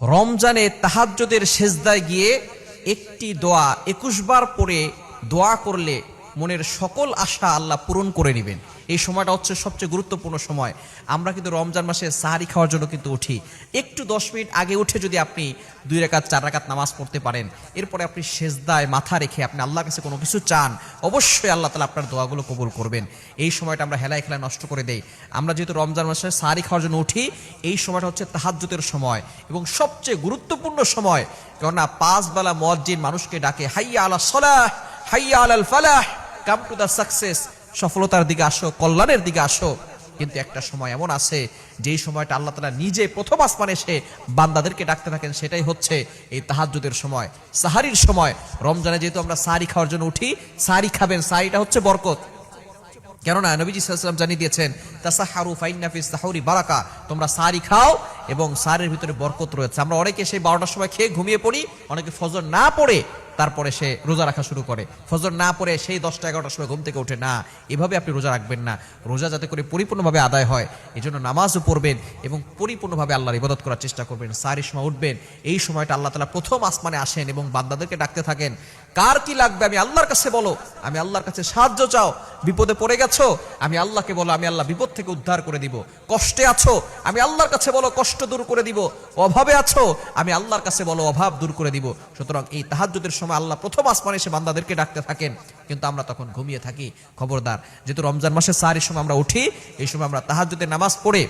রমজানে তাহাজ্জুদের সেজদায় গিয়ে একটি দোয়া একুশ বার পরে দোয়া করলে মনের সকল আশা আল্লাহ পূরণ করে নেবেন। এই সময়টা হচ্ছে সবচেয়ে গুরুত্বপূর্ণ সময়। আমরা কিন্তু রমজান মাসে সাহারি খাওয়ার জন্য কিন্তু উঠি। একটু দশ মিনিট আগে উঠে যদি আপনি দুই রেখাত, চার রাকাত নামাজ পড়তে পারেন, এরপরে আপনি সেজদায় মাথা রেখে আপনি আল্লাহর কাছে কোনো কিছু চান, অবশ্যই আল্লাহ তালা আপনার দোয়াগুলো কবুল করবেন। এই সময়টা আমরা হেলায় খেলায় নষ্ট করে দেই। আমরা যেহেতু রমজান মাসে সাহারি খাওয়ার জন্য উঠি, এই সময়টা হচ্ছে তাহাজ্জুদের সময় এবং সবচেয়ে গুরুত্বপূর্ণ সময়। কেননা পাঁচ বেলা মসজিদ মানুষকে ডাকে, হাইয়া আলা সলাহ, হাইয়া আলাল ফালাহ। কাম টু দ্য সাকসেস, সফলতার দিকে আসো, কল্যাণের দিকে আসো। কিন্তু একটা সময় এমন আছে, যেই সময়টা আল্লাহ তালা নিজে প্রথম আসমানে এসে বান্দাদেরকে ডাকতে থাকেন, সেটাই হচ্ছে এই তাহাজ্জুদের সময়, সাহারির সময়। রমজানে যেহেতু আমরা সাহারি খাওয়ার জন্য উঠি, সাহারি খাবেন, সাহারিটা হচ্ছে বরকত। কেননা নবীজি সাল্লাম জানিয়ে দিয়েছেন তাসাহারু ফাইন্নাফি সাহরি বারাকা। তোমরা সারি খাও এবং সারের ভিতরে বরকত রয়েছে। আমরা অনেকে সেই বারোটার সময় খেয়ে ঘুমিয়ে পড়ি, অনেকে ফজর না পড়ে তারপরে সে রোজা রাখা শুরু করে। ফজর না পড়ে সেই দশটা এগারোটার সময় ঘুম থেকে ওঠে না। এভাবে আপনি রোজা রাখবেন না। রোজা যাতে করে পরিপূর্ণভাবে আদায় হয় এই জন্য নামাজও পড়বেন এবং পরিপূর্ণভাবে আল্লাহর ইবাদত করার চেষ্টা করবেন। সারির সময় উঠবেন। এই সময়টা আল্লাহ তালা প্রথম আসমানে আসেন এবং বান্দাদেরকে ডাকতে থাকেন, কার কি লাগবে? আমি আল্লাহর কাছে বলো। আমি আল্লাহর কাছে সাহায্য চাও। বিপদে পড়ে গেছো? আমি আল্লাহকে বলো, আমি আল্লাহ বিপদ থেকে উদ্ধার করে দিব। কষ্টে আছো? আমি আল্লাহর কাছে বলো, কষ্ট দূর করে দিব। অভাবে আছো? আমি আল্লাহর কাছে বলো, অভাব দূর করে দিব। সুতরাং এই তাহাজ্জুদের সময় আল্লাহ প্রথম আসমানে এসে বান্দাদেরকে ডাকতে থাকেন। কিন্তু আমরা তখন ঘুমিয়ে থাকি। খবরদার, যেহেতু রমজান মাসে সারির সময় আমরা উঠি, এই সময় আমরা তাহাজ্জুদের নামাজ পড়ে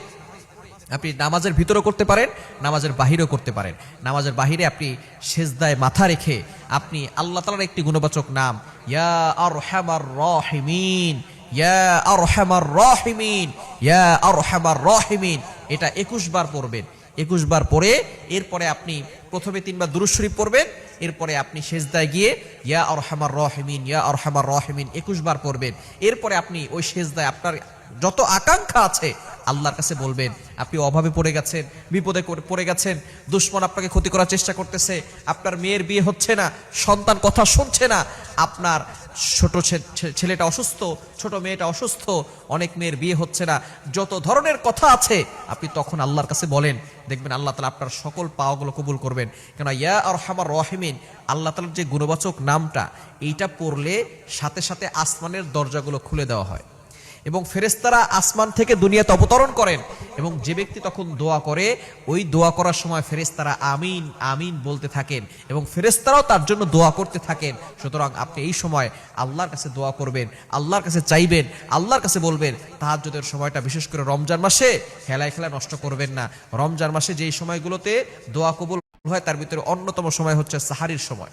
আপনি নামাজের ভিতরেও করতে পারেন, নামাজের বাহিরেও করতে পারেন। নামাজের বাহিরে আপনি সেজদায় মাথা রেখে আপনি আল্লাহ তালার একটি গুণবাচক নাম, ইয়া আর হ্যামার রহিমিন, ইয়া আর হ্যামার রহিমিন, ইয়া আর হ্যামার রহিমিন, এটা একুশ বার পড়বেন। একুশ বার পরে এরপরে আপনি প্রথমে তিনবার দুরুদ শরীফ পড়বেন, এরপরে আপনি সেজদায় গিয়ে, ইয়া আর হামার রহমিন, ইয়া আর হামার রহমিন, একুশ বার পড়বেন। এরপরে আপনি ওই সেজদায় আপনার যত আকাঙ্ক্ষা আছে আল্লাহর কাছে বলবেন, আপনি অভাবে পড়ে গেছেন, বিপদে পড়ে গেছেন, দুশ্মন আপনাকে ক্ষতি করার চেষ্টা করতেছে, আপনার মেয়ের বিয়ে হচ্ছে না, সন্তান কথা শুনছে না, আপনার ছোট ছেলেটা অসুস্থ, ছোট মেয়েটা অসুস্থ, অনেক মেয়ের বিয়ে হচ্ছে না, যত ধরনের কথা আছে, আপনি তখন আল্লাহর কাছে বলেন, দেখবেন আল্লাহ তালা আপনার সকল পাওয়াগুলো কবুল করবেন। কেন ইয়া আর হামার রহিমিন, আল্লাহ তালার যে গুণবাচক নামটা, এইটা পড়লে সাথে সাথে আসমানের দরজাগুলো খুলে দেওয়া হয়। এবং ফেরেস্তারা আসমান থেকে দুনিয়াতে অবতরণ করেন এবং যে ব্যক্তি তখন দোয়া করে, ওই দোয়া করার সময় ফেরেস্তারা আমিন আমিন বলতে থাকেন এবং ফেরেস্তারাও তার জন্য দোয়া করতে থাকেন। সুতরাং আপনি এই সময় আল্লাহর কাছে দোয়া করবেন, আল্লাহর কাছে চাইবেন, আল্লাহর কাছে বলবেন, তাহাজ্জুদের সময়টা বিশেষ করে রমজান মাসে খেলায় খেলা নষ্ট করবেন না। রমজান মাসে যেই সময়গুলোতে দোয়া কবুল হয়, তার ভিতরে অন্যতম সময় হচ্ছে সাহারির সময়।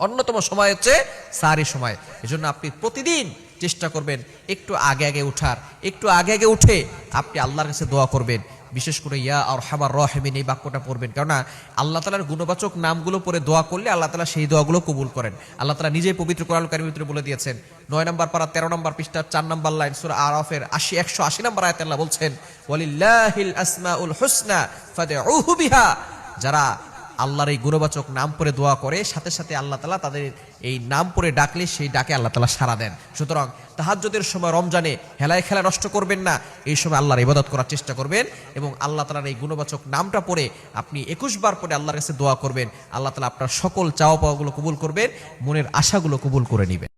অন্যতম সময় হচ্ছে সারি সময়। এজন্য আপনি প্রতিদিন চেষ্টা করবেন একটু আগে আগে উঠার। একটু আগে আগে উঠে আপনি আল্লাহর কাছে দোয়া করবেন। বিশেষ করে ইয়া আর হাবার রহেমিন এই বাক্যটা পড়বেন। কেননা আল্লাহ তালার গুণবাচক নামগুলো পরে দোয়া করলে আল্লাহ তালা সেই দোয়াগুলো কবুল করেন। আল্লাহ তালা নিজেই পবিত্র কোরআন কারিমের ভিতরে বলে দিয়েছেন, নয় নম্বর পারা, তেরো নম্বর পৃষ্ঠার চার নম্বর লাইন সুরা আরফের আশি, একশো আশি নম্বর আয়াত আল্লাহ বলছেন, ওয়ালিল্লাহিল আসমাউল হুসনা ফাদউহু বিহা। যারা আল্লাহর এই গুণবাচক নাম পরে দোয়া করে, সাথে সাথে আল্লাহ তালা তাদের এই নাম পরে ডাকলে সেই ডাকে আল্লাহ তালা সারা দেন। সুতরাং তাহাজ্যদের সময় রমজানে হেলায় খেলা নষ্ট করবেন না, এই সময় আল্লাহর ইবাদত করার চেষ্টা করবেন এবং আল্লাহ তালার এই গুণবাচক নামটা পরে আপনি একুশ বার পরে আল্লাহর কাছে দোয়া করবেন, আল্লাহ তালা আপনার সকল চাওয়া পাওয়াগুলো কবুল করবেন, মনের আশাগুলো কবুল করে নেবেন।